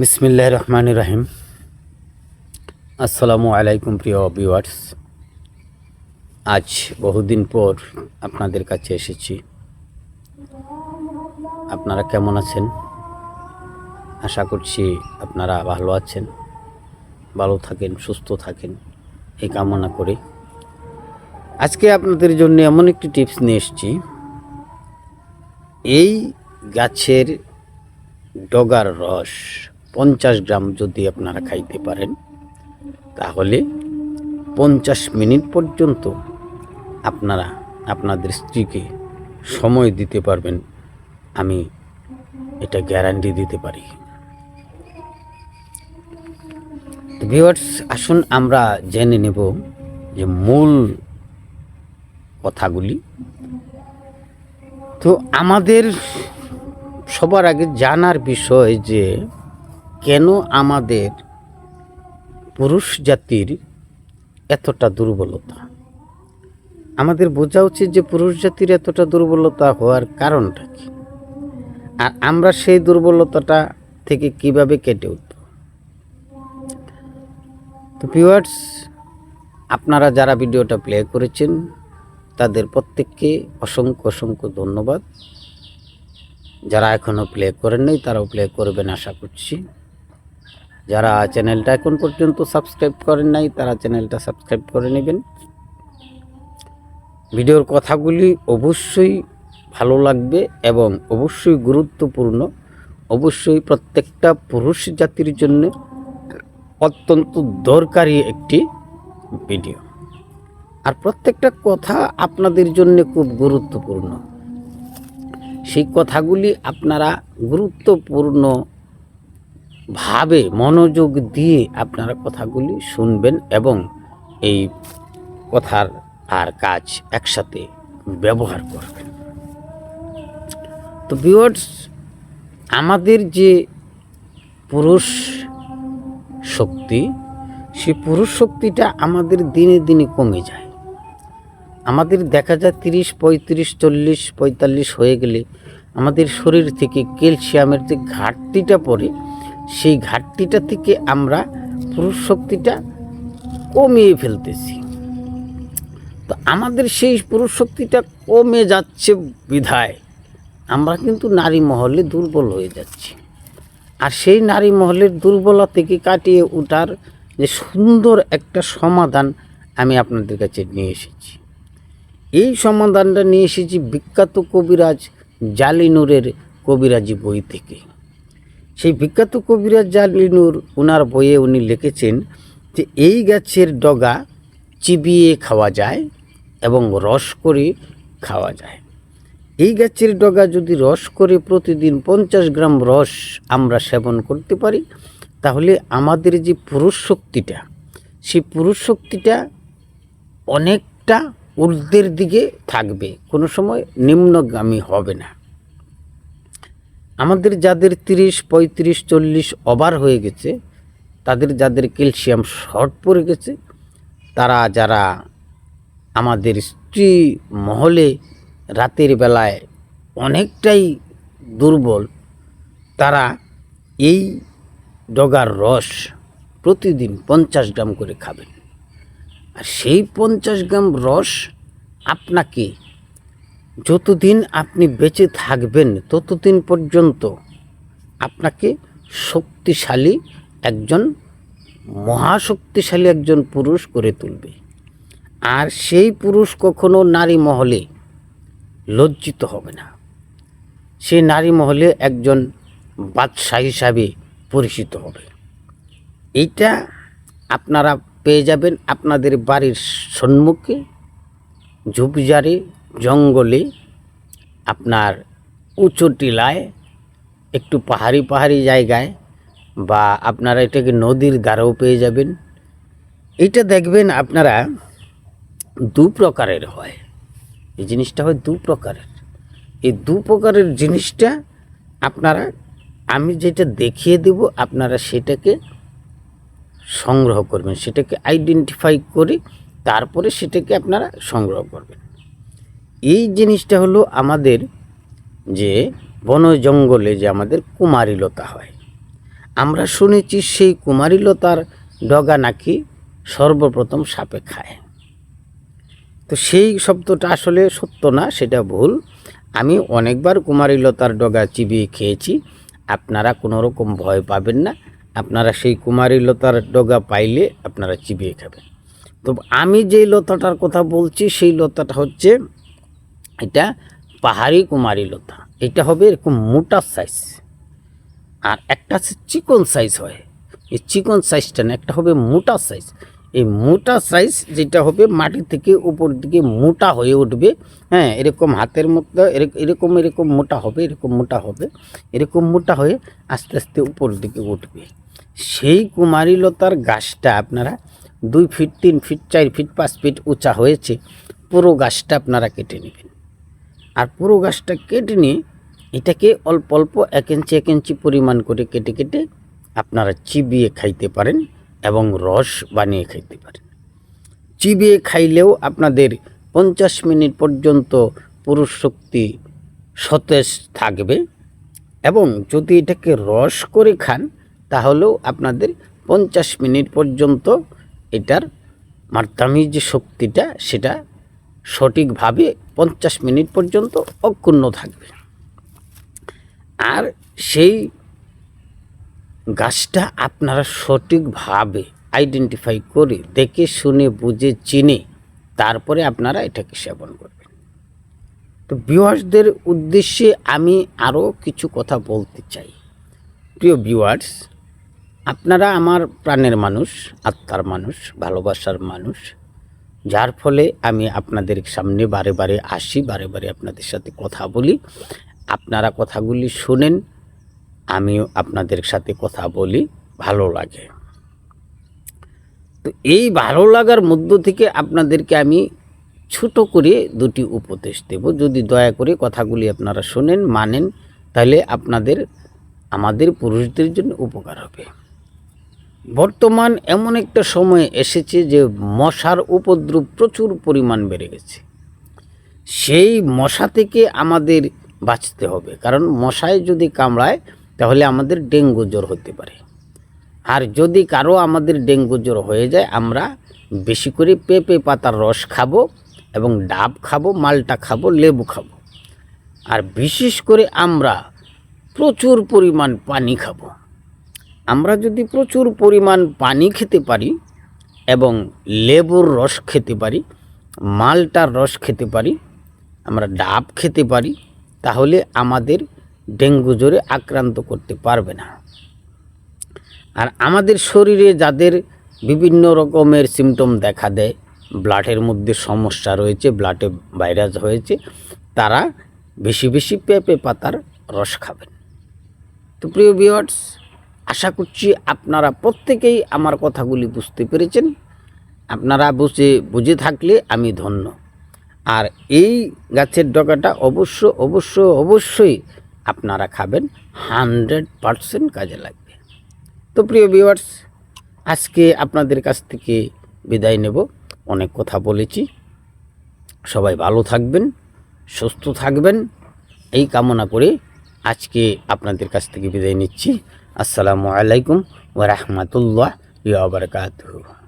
বিসমিল্লাহ রহমান রাহিম। আসসালামু আলাইকুম প্রিয় ভিউয়ার্স আজ বহুদিন পর আপনাদের কাছে এসেছি। আপনারা কেমন আছেন? আশা করছি আপনারা ভালো আছেন, ভালো থাকেন, সুস্থ থাকেন, এই কামনা করে। আজকে আপনাদের জন্য এমন একটি টিপস নিয়ে এসেছি। এই গাছের ডগার রস পঞ্চাশ গ্রাম যদি আপনারা খাইতে পারেন, তাহলে পঞ্চাশ মিনিট পর্যন্ত আপনারা আপনাদের স্ত্রীকে সময় দিতে পারবেন, আমি এটা গ্যারান্টি দিতে পারি। ভিওয়ার্স আসুন আমরা জেনে নেব যে মূল কথাগুলি। তো আমাদের সবার আগে জানার বিষয় যে কেন আমাদের পুরুষ জাতির এতটা দুর্বলতা? আমাদের বোঝা উচিত যে পুরুষ জাতির এতটা দুর্বলতা হওয়ার কারণটা কি? আর আমরা সেই দুর্বলতাটা থেকে কীভাবে কেটে উঠব? তো ভিউয়ার্স আপনারা যারা ভিডিওটা প্লে করেছেন, তাদের প্রত্যেককে অসংখ্য অসংখ্য ধন্যবাদ। যারা এখনও প্লে করেন নাই, তারাও প্লে করবেন, আশা করছি। যারা চ্যানেলটা এখন পর্যন্ত সাবস্ক্রাইব করেন নাই, তারা চ্যানেলটা সাবস্ক্রাইব করে নেবেন। ভিডিওর কথাগুলি অবশ্যই ভালো লাগবে এবং অবশ্যই গুরুত্বপূর্ণ। অবশ্যই প্রত্যেকটা পুরুষ জাতির জন্য অত্যন্ত দরকারি একটি ভিডিও। আর প্রত্যেকটা কথা আপনাদের জন্য খুব গুরুত্বপূর্ণ। সেই কথাগুলি আপনারা গুরুত্বপূর্ণ ভাবে, মনোযোগ দিয়ে আপনারা কথাগুলি শুনবেন এবং এই কথার আর কাজ একসাথে ব্যবহার করবেন। তো বিওয়ার্স আমাদের যে পুরুষ শক্তি, সেই পুরুষ শক্তিটা আমাদের দিনে দিনে কমে যায়। আমাদের দেখা যায় তিরিশ, পঁয়ত্রিশ, চল্লিশ, পঁয়তাল্লিশ হয়ে গেলে আমাদের শরীর থেকে ক্যালসিয়ামের যে ঘাটতিটা পড়ে সেই ঘাটতিটা থেকে আমরা পুরুষ শক্তিটা কমিয়ে ফেলতেছি। তো আমাদের সেই পুরুষ শক্তিটা কমে যাচ্ছে বিধায়। আমরা কিন্তু নারী মহলে দুর্বল হয়ে যাচ্ছি। আর সেই নারী মহলের দুর্বলতা থেকে কাটিয়ে ওঠার যে সুন্দর একটা সমাধান আমি আপনাদের কাছে নিয়ে এসেছি। এই সমাধানটা নিয়ে এসেছি বিখ্যাত কবিরাজ জালিনুরের কবিরাজি বই থেকে। সেই বিখ্যাত কবিরাজ জালিনুর ওনার বইয়ে উনি লিখেছেন যে এই গাছের ডগা চিবিয়ে খাওয়া যায় এবং রস করে খাওয়া যায়। এই গাছের ডগা যদি রস করে প্রতিদিন পঞ্চাশ গ্রাম রস আমরা সেবন করতে পারি, তাহলে আমাদের যে পুরুষ শক্তিটা, সেই পুরুষ শক্তিটা অনেকটা ঊর্ধ্বের দিকে থাকবে। কোনো সময় নিম্নগামী হবে না। আমাদের যাদের তিরিশ, পঁয়ত্রিশ, চল্লিশ ওভার হয়ে গেছে, তাদের যাদের ক্যালসিয়াম শর্ট পড়ে গেছে, তারা যারা আমাদের স্ত্রী মহলে রাতের বেলায় অনেকটাই দুর্বল, তারা এই ডগার রস প্রতিদিন পঞ্চাশ গ্রাম করে খাবেন। আর সেই পঞ্চাশ গ্রাম রস আপনাকে যতদিন আপনি বেঁচে থাকবেন, ততদিন পর্যন্ত আপনাকে শক্তিশালী একজন, মহাশক্তিশালী একজন পুরুষ করে তুলবে। আর সেই পুরুষ কখনো নারী মহলে লজ্জিত হবে না। সে নারী মহলে একজন বাদশাহ হিসাবে পরিচিত হবে। এইটা আপনারা পেয়ে যাবেন আপনাদের বাড়ির সম্মুখে, ঝুপঝাড়ে জঙ্গলে আপনার উঁচু টিলায়, একটু পাহাড়ি পাহাড়ি জায়গায় বা আপনারা এটাকে নদীর দ্বারাও পেয়ে যাবেন। এটা দেখবেন আপনারা দু প্রকারের হয়। এই জিনিসটা হয় দু প্রকারের। এই দু প্রকারের জিনিসটা আপনারা, আমি যেটা দেখিয়ে দেব, আপনারা সেটাকে সংগ্রহ করবেন, সেটাকে আইডেন্টিফাই করে তারপরে সেটাকে আপনারা সংগ্রহ করবেন। এই জিনিসটা হলো আমাদের যে বন জঙ্গলে যে আমাদের কুমারীলতা হয়। আমরা শুনেছি সেই কুমারীলতার ডগা নাকি সর্বপ্রথম সাপে খায়। তো সেই শব্দটা আসলে সত্য না, সেটা ভুল। আমি অনেকবার কুমারীলতার ডগা চিবিয়ে খেয়েছি। আপনারা কোনো রকম ভয় পাবেন না। আপনারা সেই কুমারীলতার ডগা পাইলে আপনারা চিবিয়ে খাবেন। তো আমি যেই লতাটার কথা বলছি, সেই লতাটা হচ্ছে এটা পাহাড়ি কুমারী লতা। এটা হবে এরকম মোটা সাইজ আর একটা চিকন সাইজ হয়। এই চিকন সাইজটা না, একটা হবে মোটা সাইজ এই মোটা সাইজ যেটা হবে মাটি থেকে উপর দিকে মোটা হয়ে উঠবে। হ্যাঁ এরকম হাতের মতো, এরক- এরকম এরকম মোটা হবে, এরকম মোটা হবে। এরকম মোটা হয়ে আস্তে আস্তে উপর দিকে উঠবে। সেই কুমারী লতার গাছটা আপনারা দুই ফিট তিন ফিট চার ফিট পাঁচ ফিট উঁচা হয়েছে। পুরো গাছটা আপনারা কেটে নেবেন। আর পুরো গাছটা কেটে নিয়ে এটাকে অল্প অল্প এক ইঞ্চি এক ইঞ্চি পরিমাণ করে কেটে কেটে আপনারা চিবিয়ে খাইতে পারেন এবং রস বানিয়ে খাইতে পারেন। চিবিয়ে খাইলেও আপনাদের পঞ্চাশ মিনিট পর্যন্ত পুরুষ শক্তি সতেজ থাকবে এবং যদি এটাকে রস করে খান, তাহলেও আপনাদের পঞ্চাশ মিনিট পর্যন্ত এটার মার্তামি যে শক্তিটা সেটা সঠিকভাবে পঞ্চাশ মিনিট পর্যন্ত অক্ষুণ্ণ থাকবে। আর সেই গাছটা আপনারা সঠিকভাবে আইডেন্টিফাই করে দেখে শুনে, বুঝে, চিনে তারপরে আপনারা এটাকে সেবন করবেন। তো ভিউয়ার্সদের উদ্দেশ্যে আমি আরও কিছু কথা বলতে চাই। প্রিয় ভিউয়ার্স আপনারা আমার প্রাণের মানুষ, আত্মার মানুষ, ভালোবাসার মানুষ যার ফলে আমি আপনাদের সামনে বারে বারে আসি, বারে বারে আপনাদের সাথে কথা বলি। আপনারা কথাগুলি শোনেন, আমিও আপনাদের সাথে কথা বলি, ভালো লাগে। তো এই ভালো লাগার মধ্য থেকে আপনাদেরকে আমি ছোট করে দুটি উপদেশ দেব। যদি দয়া করে কথাগুলি আপনারা শোনেন, মানেন, তাহলে আপনাদের, আমাদের পুরুষদের জন্য উপকার হবে। বর্তমান এমন একটা সময় এসেছে যে মশার উপদ্রব প্রচুর পরিমাণ বেড়ে গেছে। সেই মশা থেকে আমাদের বাঁচতে হবে। কারণ মশায় যদি কামড়ায়, তাহলে আমাদের ডেঙ্গু জ্বর হতে পারে। আর যদি কারও আমাদের ডেঙ্গু জ্বর হয়ে যায়, আমরা বেশি করে পেঁপে পাতার রস খাব এবং ডাব খাব, মালটা খাব, লেবু খাব। আর বিশেষ করে আমরা প্রচুর পরিমাণ পানি খাব। আমরা যদি প্রচুর পরিমাণ পানি খেতে পারি এবং লেবুর রস খেতে পারি, মালটার রস খেতে পারি, আমরা ডাব খেতে পারি, তাহলে আমাদের ডেঙ্গু জ্বরে আক্রান্ত করতে পারবে না। আর আমাদের শরীরে যাদের বিভিন্ন রকমের সিমটম দেখা দেয়, ব্লাডের মধ্যে সমস্যা রয়েছে, ব্লাডে ভাইরাস হয়েছে, তারা বেশি বেশি পেঁপে পাতার রস খাবেন। তো প্রিয় ভিওয়ার্স আশা করছি আপনারা প্রত্যেকেই আমার কথাগুলি বুঝতে পেরেছেন। আপনারা বুঝে বুঝে থাকলে আমি ধন্য। আর এই গাছের ডগাটা অবশ্য অবশ্য, অবশ্যই আপনারা খাবেন, হান্ড্রেড পারসেন্ট কাজে লাগবে। তো প্রিয় ভিউয়ার্স, আজকে আপনাদের কাছ থেকে বিদায় নেব। অনেক কথা বলেছি। সবাই ভালো থাকবেন, সুস্থ থাকবেন। এই কামনা করে আজকে আপনাদের কাছ থেকে বিদায় নিচ্ছি। আসসালামু আলাইকুম ওয়া রাহমাতুল্লাহ ওয়া বারাকাতুহু।